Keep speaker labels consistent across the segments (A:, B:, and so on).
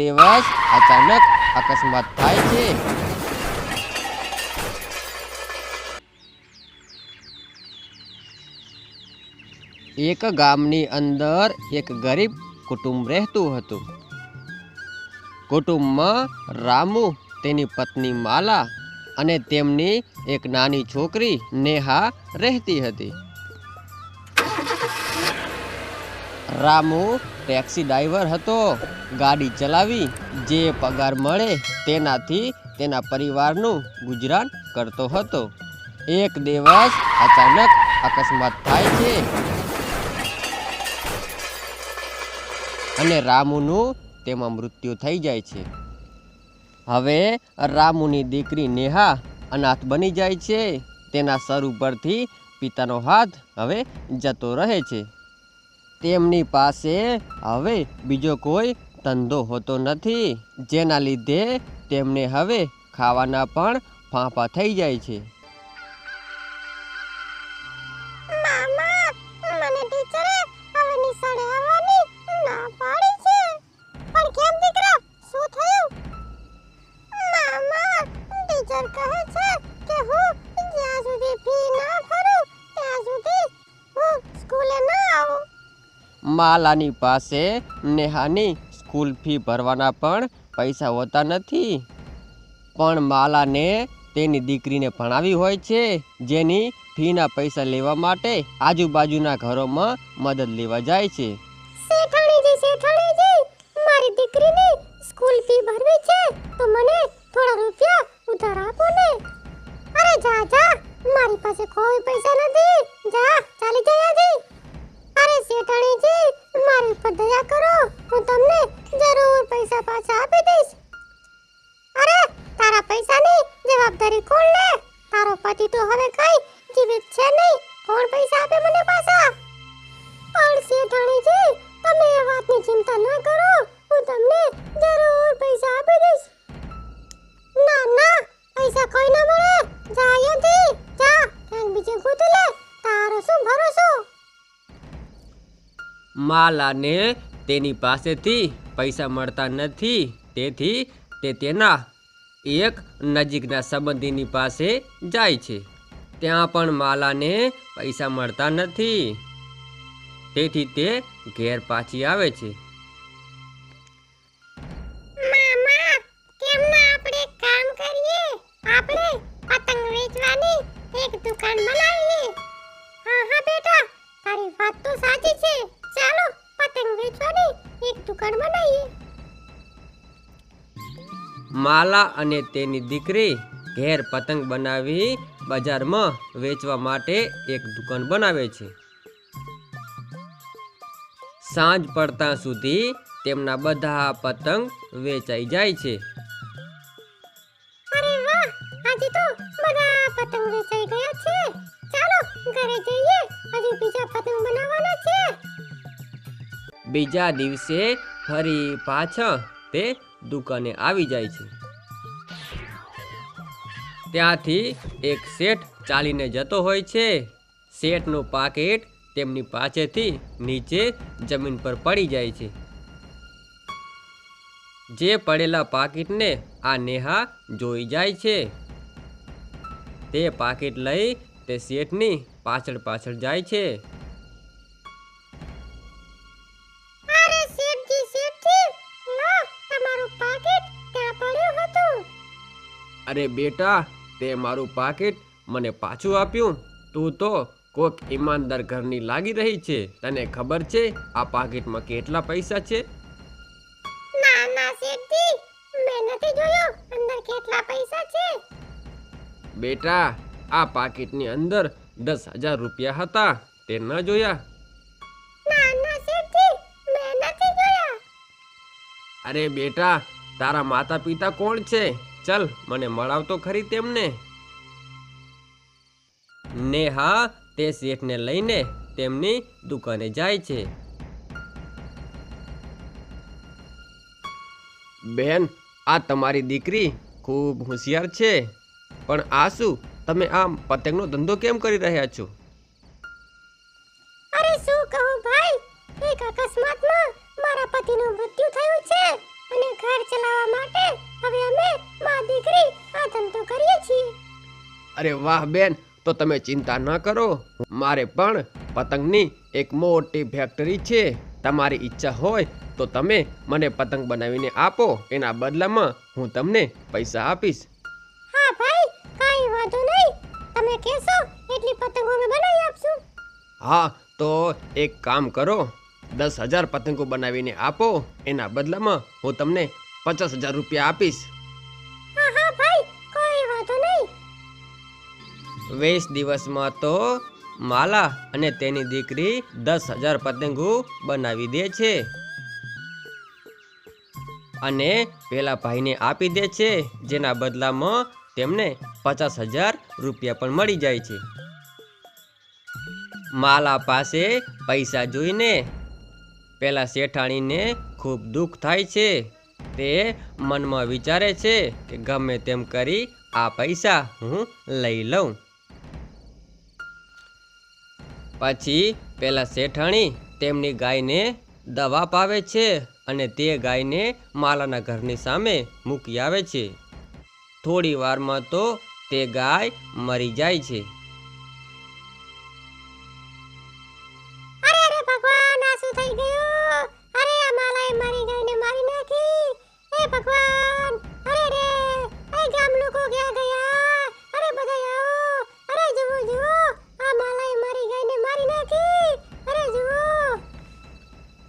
A: દિવસ અચાનક અકસ્માત થાય છે. એક ગામની અંદર એક ગરીબ કુટુંબ રહેતું હતું. કુટુંબમાં રામુ, તેની પત્ની માલા અને તેમની એક નાની છોકરી નેહા રહેતી હતી. રામુ ટેક્સી ડ્રાઈવર હતો. ગાડી ચલાવી જે પગાર મળે તેનાથી તેના પરિવારનું ગુજરાન કરતો હતો. એક દિવસ અચાનક અકસ્માત થાય છે. અને રામુનું તેમાં મૃત્યુ થઈ જાય છે. હવે રામુની દીકરી નેહા અનાથ બની જાય છે. તેના સર ઉપરથી પિતાનો હાથ હવે જતો રહે છે. તેમની પાસે હવે બીજો કોઈ ધંધો હોતો નથી જેના લીધે તેમને હવે ખાવાના પણ ફાંફા થઈ જાય છે. માલાની પાસે નેહાની સ્કૂલ ફી ભરવાના પણ પૈસા હોતા નથી. પણ માલાને તેની દીકરીને ભણાવી હોય છે, જેની ફીના પૈસા લેવા માટે આજુબાજુના ઘરોમાં મદદ લેવા જાય છે.
B: મારી પાસે કોઈ પૈસા નથી. જા, ચાલી જા જરૂર પૈસા પાછા આપી દઈશ? અરે, તારા પૈસાની જવાબદારી કોણ લે? તારો પતિ તો હવે કઈ જીવિત છે નહીં. કોણ પૈસા આપે મને પાછા? પણ શેઠાણીજી તમે એ વાતની ચિંતા ન કરો. હું તમને જરૂર પૈસા આપી દઈશ. ના ના, પૈસા કોઈ ન મળે. જા અહીંયાથી જા. ક્યાંક બીજે ગોતી લે. તારો શું ભરોસો?
A: માલાને તેની પાસેથી પૈસા મળતા નથી, તેથી તે તેના એક નજીકના સંબંધીની પાસે જાય છે. ત્યાં પણ માલાને પૈસા મળતા નથી. તેથી તે ઘેર પાછી આવે છે. માલા અને તેની દીકરી ઘેર પતંગ બનાવી બજારમાં વેચવા માટે એક દુકાન બનાવે છે. સાંજ પડતા સુધી તેમના બધા પતંગ વેચાઈ જાય છે.
B: અરે વાહ! આજે તો બધા પતંગ વેચાઈ ગયા છે. ચાલો ઘરે જઈએ. હજુ બીજા પતંગ બનાવવાના છે.
A: બીજા દિવસે ફરી પાછા તે દુકાને આવી જાય છે. ત્યાંથી એક શેઠ ચાલીને જતો હોય છે. શેઠનું પાકીટ તેમની પાસેથી નીચે જમીન પર પડી જાય છે. જે પડેલા પાકીટને આ નેહા જોઈ જાય છે. તે પાકીટ લઈ તે શેઠની પાછળ પાછળ જાય છે.
B: અરે
A: બેટા તે મારું પાકીટ મને પાછું આપ્યું. તું તો કોક ઈમાનદાર ઘરની લાગી રહી છે. તને ખબર છે આ પાકીટમાં કેટલા પૈસા છે?
B: ના ના શેઠજી મેં નથી જોયું અંદર કેટલા પૈસા છે.
A: બેટા આ પાકીટની અંદર દસ હજાર રૂપિયા હતા. તે ન જોયા?
B: ના ના શેઠજી મેં નથી જોયા.
A: અરે બેટા તારા માતા પિતા કોણ છે? ચલ, મને મળાવ તો ખરી તેમને. નેહા તે શેઠને લઈને તેમની દુકાને જાય છે. બેન, આ તમારી દીકરી ખૂબ હોશિયાર છે. પણ આ શું? તમે આ પતંગનો ધંધો કેમ કરી રહ્યા છો?
B: અરે શું કહું ભાઈ? એક અકસ્માતમાં મારા પતિનું મૃત્યુ થયું છે. અને ઘર ચલાવવા માટે હવે અમે માં દીકરી આ ધંધો કરીએ છીએ.
A: અરે વાહ બેન તો તમે ચિંતા ન કરો. મારે પણ પતંગની એક મોટી ફેક્ટરી છે. તમારી ઈચ્છા હોય તો તમે મને પતંગ બનાવીને આપો. એના બદલામાં હું તમને પૈસા આપીશ.
B: હા ભાઈ કાઈ વાંધો નહીં. તમે કહેશો એટલી પતંગો અમે બનાવી આપશું.
A: હા તો એક કામ કરો. દસ હજાર પતંગો બનાવીને આપો. એના બદલામાં હું તમને પચાસ હજાર રૂપિયા આપીશ. વીસ દિવસમાં તો માલા અને તેની દીકરી દસ હજાર પતંગો બનાવી દે છે. અને પેલા ભાઈને આપી દે છે જેના બદલામાં તેમને પચાસ હજાર રૂપિયા પણ મળી જાય છે. માલા પાસે પૈસા જોઈને પેલા શેઠાણીને ખૂબ દુઃખ થાય છે. તે મનમાં વિચારે છે કે ગમે તેમ કરી આ પૈસા હું લઈ લઉં. પછી પેલા શેઠાણી તેમની ગાયને દવા પાવે છે અને તે ગાયને માલાના ઘરની સામે મૂકી આવે છે. થોડી વારમાં તો તે ગાય મરી જાય છે.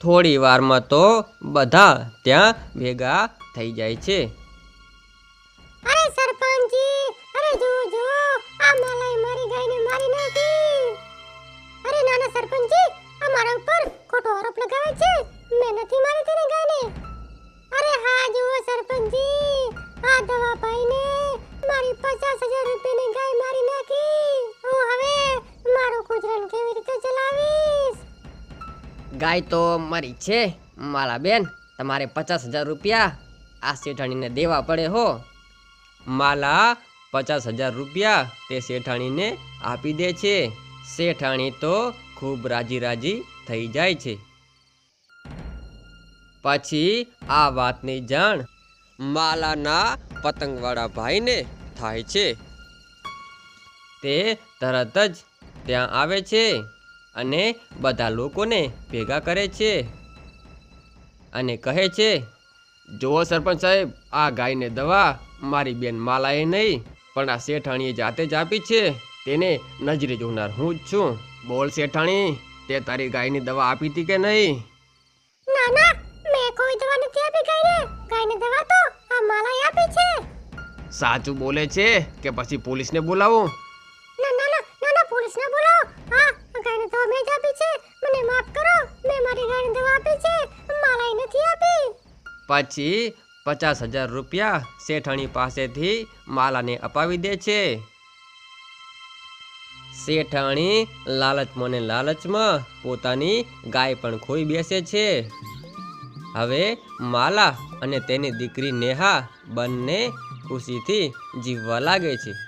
A: થોડી વારમાં તો બધા ત્યાં ભેગા થઈ જાય છે.
B: અરે સરપંચજી અરે જો જુઓ આ માલાએ મારી ગાયને મારી નાખી. અરે નાના સરપંચજી આ મારા ઉપર ખોટો આરોપ લગાવે છે. મેં નથી મારી તેને ગાયને. અરે હા, જુઓ સરપંચજી આ દવા પાઈને મારી પચાસ હજાર રૂપિયાની ગાય મારી નાખી. હું હવે મારું ગુજરાન કેવી રીતે ચલાવીશ
A: ગાય તો મારી છે, માલા બેન. તમારે પચાસ હજાર રૂપિયા આ શેઠાણીને દેવા પડે હો. માલા, પચાસ હજાર રૂપિયા તે શેઠાણીને આપી દે છે. શેઠાણી તો ખૂબ રાજી રાજી થઈ જાય છે. પછી આ વાતની જાણ માલાના પતંગવાળા ભાઈને થાય છે. તે તરત જ ત્યાં આવે છે. અને બધા લોકોને ભેગા કરે છે અને કહે છે જુઓ સરપંચ સાહેબ આ ગાયને દવા મારી બેન માલાએ નહીં પણ આ શેઠાણીએ જાતે જ આપી છે. તેને નજરે જોનાર હું જ છું. બોલ શેઠાણી તે તારી ગાયની દવા આપી હતી કે નહીં?
B: ના ના મેં કોઈ દવા નથી આપી ગાયને. ગાયને દવા તો આ માલાએ આપી છે.
A: સાચું બોલે છે કે પછી પોલીસને બોલાવું? પછી પચાસ હજાર રૂપિયા શેઠાણી પાસેથી માલાને અપાવી દે છે. શેઠાણી લાલચમાં ને લાલચમાં પોતાની ગાય પણ ખોઈ બેસે છે. હવે માલા અને તેની દીકરી નેહા બંને ખુશીથી જીવવા લાગે છે.